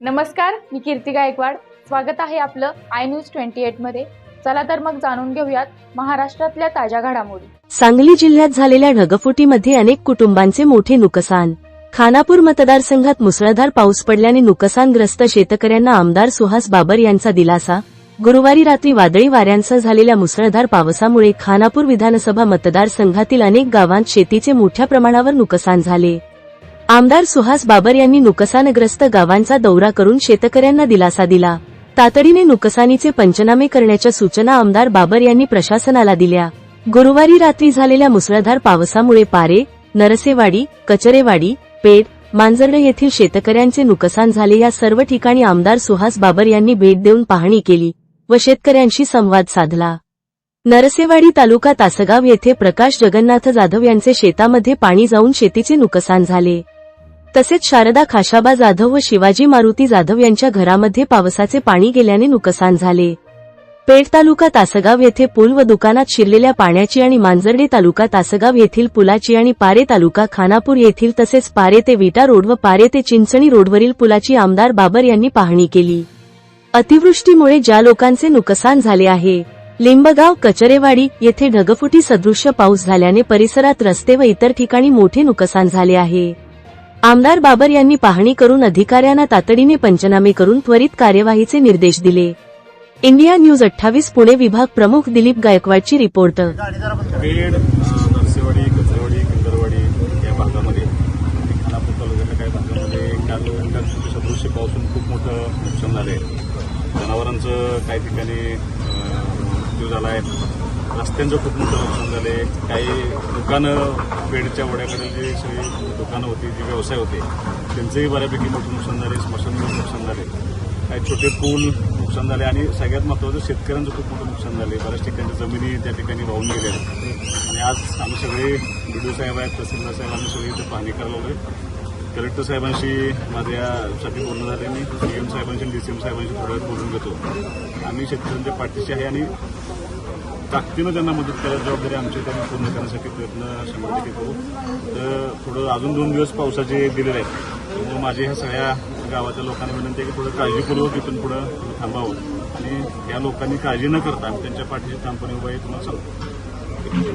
नमस्कार मी कीर्ती गायकवाड. स्वागत आहे आपलं आय न्यूज ट्वेंटी एटमध्ये. चला तर मग जाणून घेऊयात महाराष्ट्रातल्या ताज्या घडामोडी. सांगली जिल्ह्यात झालेल्या ढगफुटीमध्ये अनेक कुटुंबांचे मोठे नुकसान. खानापूर मतदारसंघात मुसळधार पाऊस पडल्याने नुकसानग्रस्त शेतकऱ्यांना आमदार सुहास बाबर यांचा दिलासा. गुरुवारी रात्री वादळी वाऱ्यांसह झालेल्या मुसळधार पावसामुळे खानापूर विधानसभा मतदारसंघातील अनेक गावांत शेतीचे मोठ्या प्रमाणावर नुकसान झाले. आमदार सुहास बाबर यांनी नुकसानग्रस्त गावांचा दौरा करून शेतकऱ्यांना दिलासा दिला. तातडीने नुकसानीचे पंचनामे करण्याच्या सूचना आमदार बाबर यांनी प्रशासनाला दिल्या. गुरुवारी रात्री झालेल्या मुसळधार पावसामुळे पारे नरसेवाडी कचरेवाडी पेड मांजर्डे येथील शेतकऱ्यांचे नुकसान झाले या सर्व ठिकाणी आमदार सुहास बाबर यांनी भेट देऊन पाहणी केली व शेतकऱ्यांशी संवाद साधला. नरसेवाडी तालुका तासगाव येथे प्रकाश जगन्नाथ जाधव यांचे शेतामध्ये पाणी जाऊन शेतीचे नुकसान झाले. तसेच शारदा खाशाबा जाधव व शिवाजी मारुती जाधव यांच्या घरामध्ये पावसाचे पाणी गेल्याने नुकसान झाले. पेठ तालुका तासगाव येथे पूल व दुकानात शिरलेल्या पाण्याची आणि मांजर्डे तालुका तासगाव येथील पुलाची आणि पारे तालुका खानापूर येथील तसेच पारे ते विटा रोड व पारे ते चिंचणी रोडवरील पुलाची आमदार बाबर यांनी पाहणी केली. अतिवृष्टीमुळे ज्या लोकांचे नुकसान झाले आहे लिंबगाव कचरेवाडी येथे ढगफुटी सदृश्य पाऊस झाल्याने परिसरात रस्ते व इतर ठिकाणी मोठे नुकसान झाले आहे. आमदार बाबर यांनी पाहणी करून अधिकाऱ्यांना तातडीने पंचनामे करून त्वरित कार्यवाहीचे निर्देश दिले. इंडिया न्यूज अठ्ठावीस पुणे विभाग प्रमुख दिलीप गायकवाडची रिपोर्ट. पेड नरसेवाडी कचरेवाडी किंदरवाडी या भागामध्ये खानापूर तालुक्यातल्या काही भागामध्ये काल सदृश्य पावसून खूप मोठं नुकसान झालं आहे जनावरांचं काही ठिकाणी मृत्यू झाला आहे रस्त्यांचं खूप मोठं नुकसान झाले काही दुकानं पेडच्या वड्याकडे जे सगळी दुकानं होती जे व्यवसाय होते त्यांचंही बऱ्यापैकी मोठं नुकसान झाले स्मशानभूमी नुकसान झाले काही छोटे पूल नुकसान झाले आणि सगळ्यात महत्त्वाचं शेतकऱ्यांचं खूप मोठं नुकसान झाले बऱ्याच ठिकाणी जमिनी त्या ठिकाणी वाहून गेल्या. आणि आज आम्ही सगळे बी साहेब आहेत तहसीलदार साहेब आम्ही सगळे इथे पाहणी करायला लागलोय कलेक्टर साहेबांशी माझ्यासाठी बोलणं झाले मी सी एम साहेबांशी डी सी एम साहेबांशी थोड्या वेळ बोलून घेतो. आम्ही शेतकऱ्यांच्या पाठीशी आहे आणि ताकदीनं त्यांना मदत करायची जबाबदारी आमची त्यांना पूर्ण करण्यासाठी प्रयत्न शंभर टक्के करू. तर थोडं अजून दोन दिवस पावसाचे दिलेले आहेत. त्यामुळे माझी ह्या सगळ्या गावाच्या लोकांना विनंती आहे की थोडं काळजीपूर्वक इथून पुढं थांबावं. आणि या लोकांनी काळजी न करता आम्ही त्यांच्या पाठीशी ठामपणे उभा आहे तुम्हाला सांगतो.